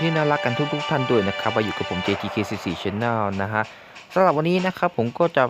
ที่น่ารักกันทุกๆท่านด้วยนะครับมาอยู่กับผม JTK44 Channel นะฮะสำหรับวันนี้นะครับผมก็จะ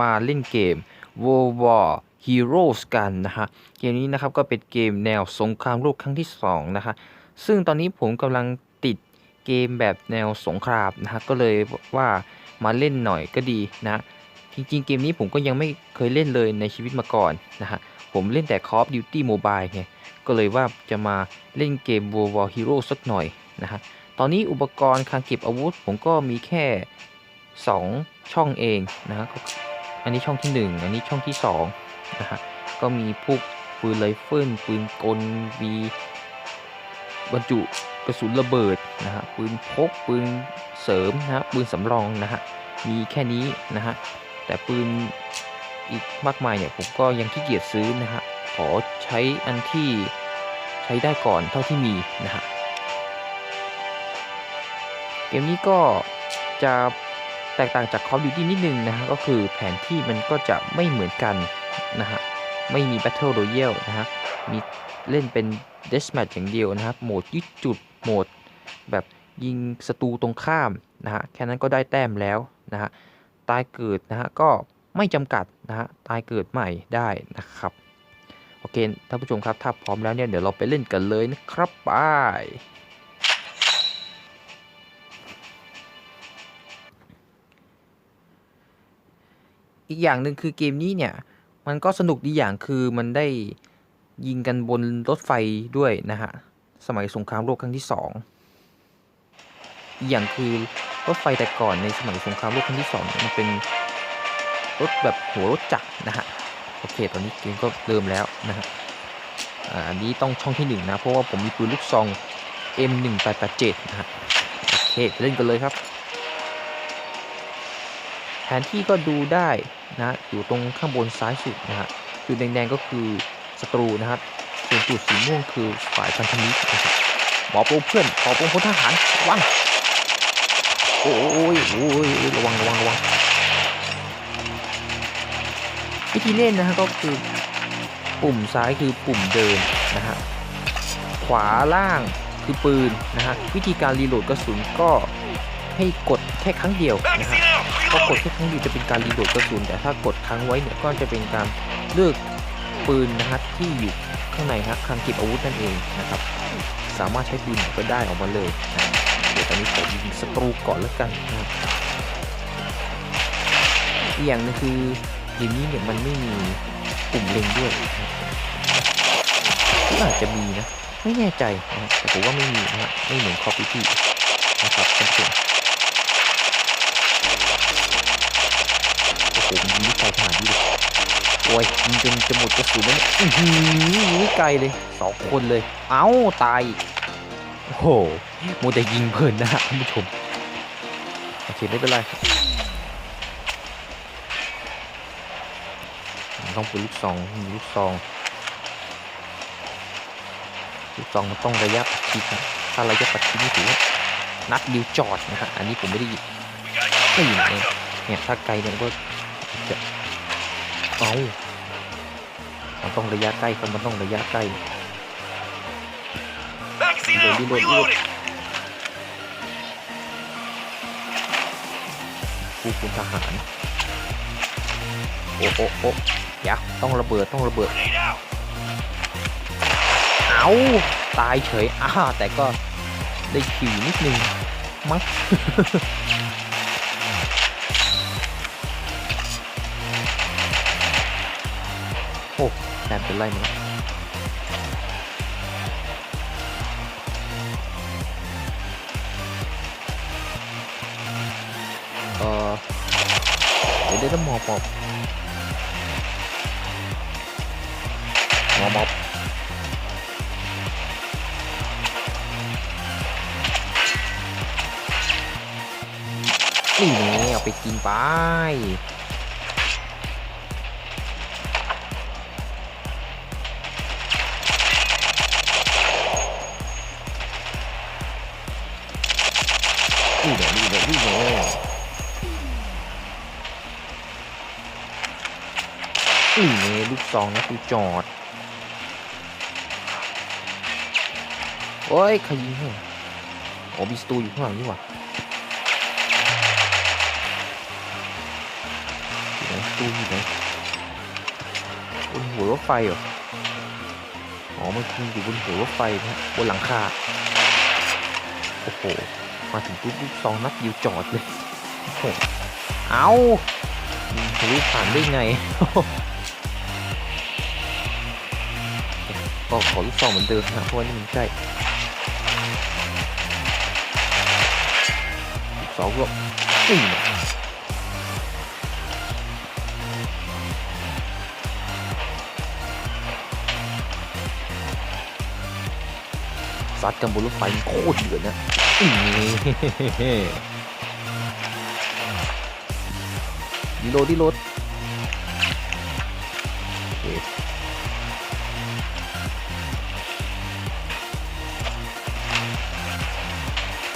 มาเล่นเกม World War Heroes กันนะฮะเกมนี้นะครับก็เป็นเกมแนวสงครามโลกครั้งที่2นะฮะซึ่งตอนนี้ผมกำลังติดเกมแบบแนวสงครามนะฮะก็เลยว่ามาเล่นหน่อยก็ดีนะจริงๆ เกมนี้ผมก็ยังไม่เคยเล่นเลยในชีวิตมาก่อนนะฮะผมเล่นแต่ Call of Duty Mobile ไงก็เลยว่าจะมาเล่นเกม World War Hero สักหน่อย นะฮะตอนนี้อุปกรณ์การเก็บอาวุธ ผมก็มีแค่ 2 ช่องเองนะฮะก็อันนี้ช่องที่ 1 อันนี้ช่องที่2นะฮะก็มีพวกปืนไรเฟิลปืนกลมีบรรจุกระสุนระเบิดนะฮะปืนพกปืนเสริมนะฮะปืนสำรองนะฮะมีแค่นี้นะฮะแต่ปืนอีกมากมายเนี่ยผมก็ยังขี้เกียจซื้อนะฮะขอใช้อันที่ใช้ได้ก่อนเท่าที่มีนะฮะ เกมนี้ก็จะแตกต่างจาก Call of Duty นิดนึงนะฮะก็คือแผนที่มันก็จะไม่เหมือนกันนะฮะไม่มี Battle Royale นะฮะมีเล่นเป็น Deathmatch อย่างเดียวนะครับโหมดยึดจุดโหมดแบบยิงศัตรูตรงข้ามนะฮะแค่นั้นก็ได้แต้มแล้วนะฮะตายเกิดนะฮะก็ไม่จำกัดนะฮะตายเกิดใหม่ได้นะครับโอเคท่านผู้ชมครับถ้าพร้อมแล้วเนี่ยเดี๋ยวเราไปเล่นกันเลยนะครับไป อีกอย่างหนึ่งคือเกมนี้เนี่ย มันก็สนุกดีอย่างคือมันได้ยิงกันบนรถไฟด้วยนะฮะ สมัยสงครามโลกครั้งที่สองอีกอย่างคือรถไฟแต่ก่อนในสมัยสงครามโลกครั้งที่สองมันเป็นรถแบบหัวรถจักรนะฮะโอเคตอนนี้เกมก็เริ่มแล้วนะฮะอันนี้ต้องช่องที่1นะเพราะว่าผมมีปืนลูกซอง M1887 นะฮะโอเคเล่นกันเลยครับ นที่ก็ดูได้นะอยู่ตรงข้างบนซ้ายสุดนะฮะจุดแดงๆก็คือศัตรูนะครับส่วนจุดสีม่วงคือฝ่ายพันธมิตรนะครับหมอโปเพื่อนขอโปพลทหารวังโอ้ยโอ้ยระวังระวังระวังวิธีเล่นนะฮะก็คือปุ่มซ้ายคือปุ่มเดินนะฮะขวาล่างคือปืนนะฮะวิธีการรีโหลดกระสุนก็ให้กดแค่ครั้งเดียวนะฮะ พอกดแค่ครั้งเดียวจะเป็นการรีโหลดกระสุนแต่ถ้ากดค้างไว้เนี่ยก็จะเป็นการเลือกปืนนะฮะที่อยู่ข้างในฮะคลังเก็บอาวุธนั่นเองนะครับ สามารถใช้ปืนไหนก็ได้ออกมาเลยนะเดี๋ยวตอนนี้ผมยิงศัตรูก่อนแล้วกันนะอีกอย่างหนึงคือเกมนี้เนี่ยมันไม่มีปุ่มเล็งด้วยนะอาจจะมีนะ ไม่แน่ใจนะแต่ผมว่าไม่มีนะฮะไม่เหมือนคอปปี้นะครับท่านผู้ชม โอ้ยิงไม่ไกลขนาดนี้เลยโอ้ยยิงจนจะหมดกระสุนแล้วนี่ยอื้อหือยิงไม่ไกลเลยสองคนเลย เอ้าตายโอ้โหโมวแต่ยิงเพลินนะท่านผู้ชมโอเคไม่เป็นไรต้องป็นลูกซองมีลูกซองลูกซองมันต้องระยะประชิดนะถ้าระยะประชิดนี่ถือว่านัดเดียวจอดนะฮะอันนี้ผมไม่ได้ยิงไม่ยิงเองเนี่ยถ้าไกลเนี่ยก็ จะเอามันต้องระยะใกล้ครับมันต้องระยะใกล้ Magazine Reload, out! reload, Reloading! ผู้คุมทหาร โอ้โอ้โอ้อยาต้องระเบิดต้องระเบิด Grenade out! เอาตายเฉยอ้าแต่ก็ได้คิวอยู่นิดนึงมั้ง อ้แต้มเป็นไรมั้งเออเดี๋ยวได้ต้องมอบมอบมอบมอบนี่เอาไปกินไป นี่แน่นี่แน่นี่แน่นี่แน่ลูกซองนะกูจอด โอ้ยใครยิงเหรออ๋อมีสตูอยู่ข้างหลังนี่หว่าอยู่ไหนสตูอยู่ไหนบนหัวรถไฟเหรอ อ๋อมันคงอยู่บนหัวรถไฟนะฮะบนหลังคา โอ้โห มาถึงปุ๊บลูกซองนัดยิวจอดเลยเอาทะลุผ่านได้ไง ก็ขอลูกซองเหมือนเดิมนะเพราะว่านี่มันใกล้ลูกซองก็นี่นะ ซัดกันบนรถไฟโคตรเดือดนะอื้อดีโลดีโลด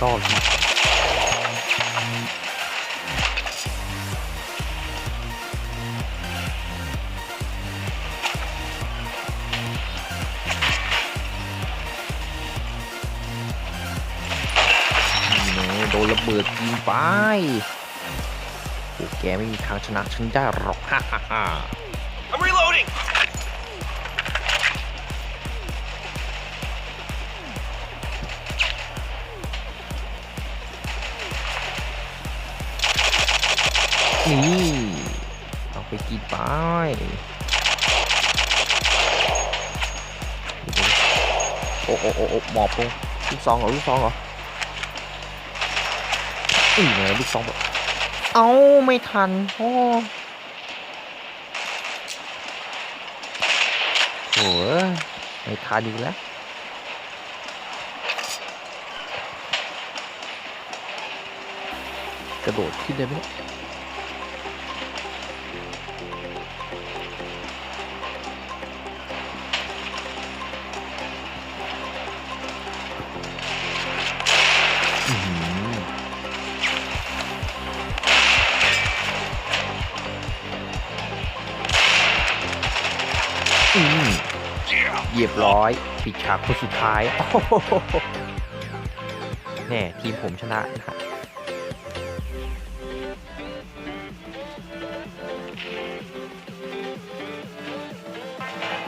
ชอบ โดนระเบิดยิงไปโอ้แกไม่มีทางชนะฉันได้หรอกฮ่าฮ่าฮ่า I'm reloading! นี่เอาไปกินไปโอ้โอ้โอ้โอ้หมอบลงลูกซองเหรอลูกซองเหรอ นี่ไงลูกซองแบบเอ้าไม่ทัน โอ้โหไม่ทันอีกแล้วกระโดดขึ้นได้ไหม เกียบร้อยปิดฉากคนสุดท้ายโอ้โหแน่ทีมผมชนะนะครับ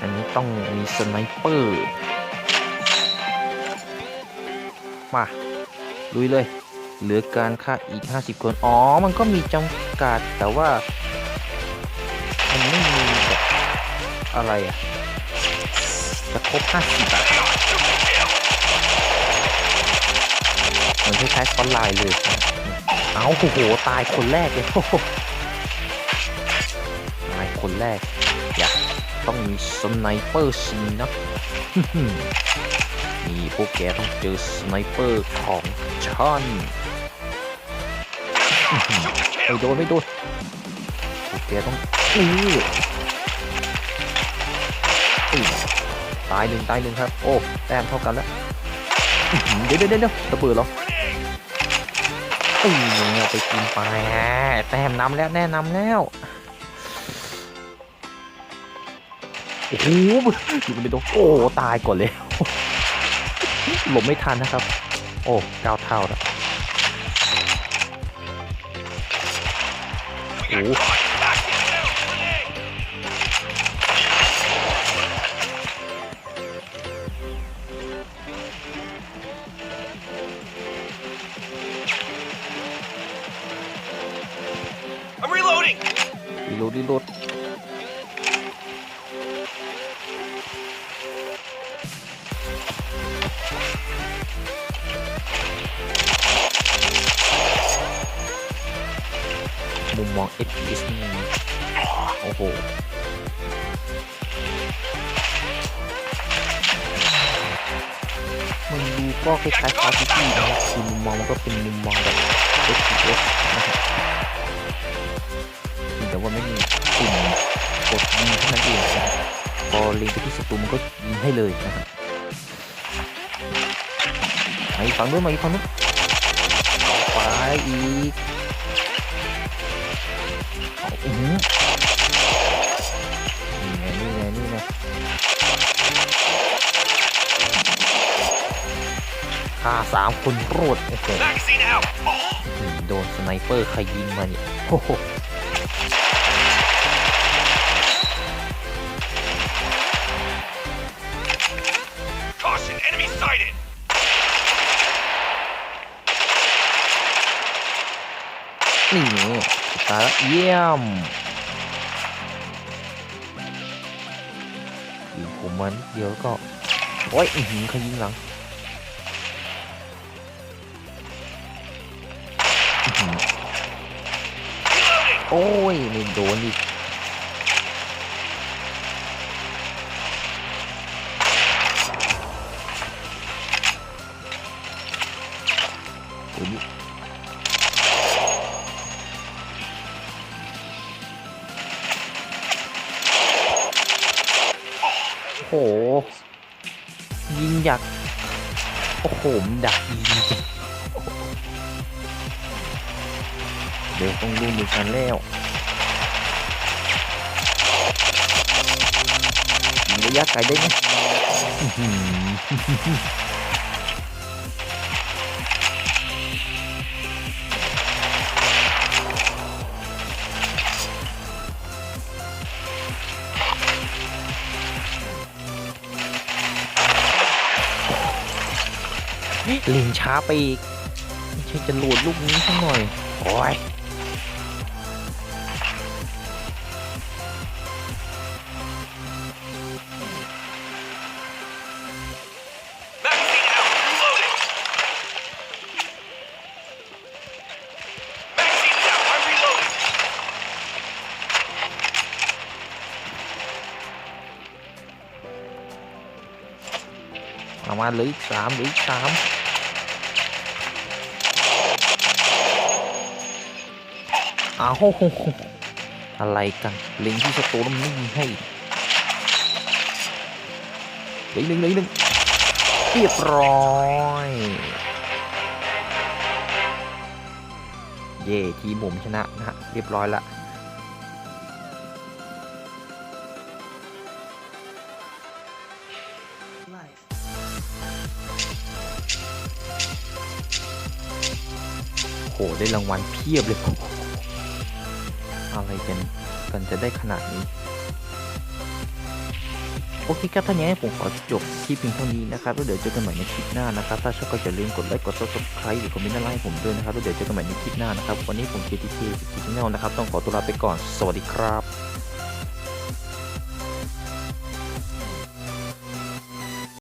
อันนี้ต้องมีสไนเปอร์มาลุยเลย เหลือการฆ่าอีก 50 คน อ๋อ มันก็มีจำกัดแต่ว่า มันไม่มีแบบอะไรอะ จะครบ50อะเหมือนคล้ายๆฟอนไลน์เลยนะเอาโอ้โห ตายคนแรกเลยตายคนแรก อยากต้องมีสไนเปอร์สินะนี่พวกแกต้องเจอสไนเปอร์ของฉันอื้อหือไม่โดนไม่โดนพวกแกต้องอื้อายหนึ่งตายหนึ่งครับ โอ้ แต้มเท่ากันแล้ว เดี๋ยวเดี๋ยวเดี๋ยวระเบิดหรออื้อไปกินไปแต้มนำแล้วแน่นำแล้วโอ้โหอยู่บนโดนโอ้ ตายก่อนเลยหลบไม่ทันนะครับ โอ้เก้าเท่าแล้วโอ้ มุมมอง FPS นี่โอ้โหมันดูก็คล้ายๆคาร์ตี้นะครับคือมุมมองมันก็เป็นมุมมองแบบ FPS นะครับแต่ว่าไม่มีปุ่มกดยิงเท่านั้นเองนะครับพอเล็งไปที่ศัตรูมันก็ยิงให้เลยนะครับมาอีกฝั่งนู้นมาอีกฝั่งนู้นเอาไปอีก อาอื้อหือนี่ไงนี่ไงนี่ไงฆฆ่าสามคนรวดโอ้โห Magazine out. Oh, อืมโดนสไนเปอร์ใครยิงมาเนี่ยโอ้โห caution, enemy sighted. นี่นี่ ตายล้วเยี่ยมยิงผมมันเดียวก็ โอ้ยอื้อหือขยิงหลังโอ้ยไม่โดนอีก โห ยิงอยาก โอ้โหมดักยิงเดี๋ยวต้องดูมือกันแล้วระยะไกลได้ไหม เลิงช้าไปอีกไม่ใช่จะโหลดลูกนี้สักหน่อย โอ้ยออามาเหลืออีกสามเหลืออีกสาม อ้าวโหอะไรกันเล็งที่สตูแล้วมันไม่ยิงให้เลืออกหนึ่งเลืออกหนึ่งเรียบร้อย เย่ทีมผมชนะนะฮะเรียบร้อยละโหได้รางวัลเพียบเลย อะไรกันกันจะได้ขนาดนี้ โอเคครับท่านนี้ผมขอจบคลิปเพียงเท่านี้นะครับแล้วเดี๋ยวเจอกันใหม่ในคลิปหน้านะครับถ้าชอบก็อย่าลืมกดไลค์กด subscribe หรือคอมเมนต์อะไรให้ผมด้วยนะครับแล้วเดี๋ยวเจอกันใหม่ในคลิปหน้านะครับวันนี้ผม KTK สิกิปแนลนะครับต้องขอตัวลาไปก่อนสวัสดีครับ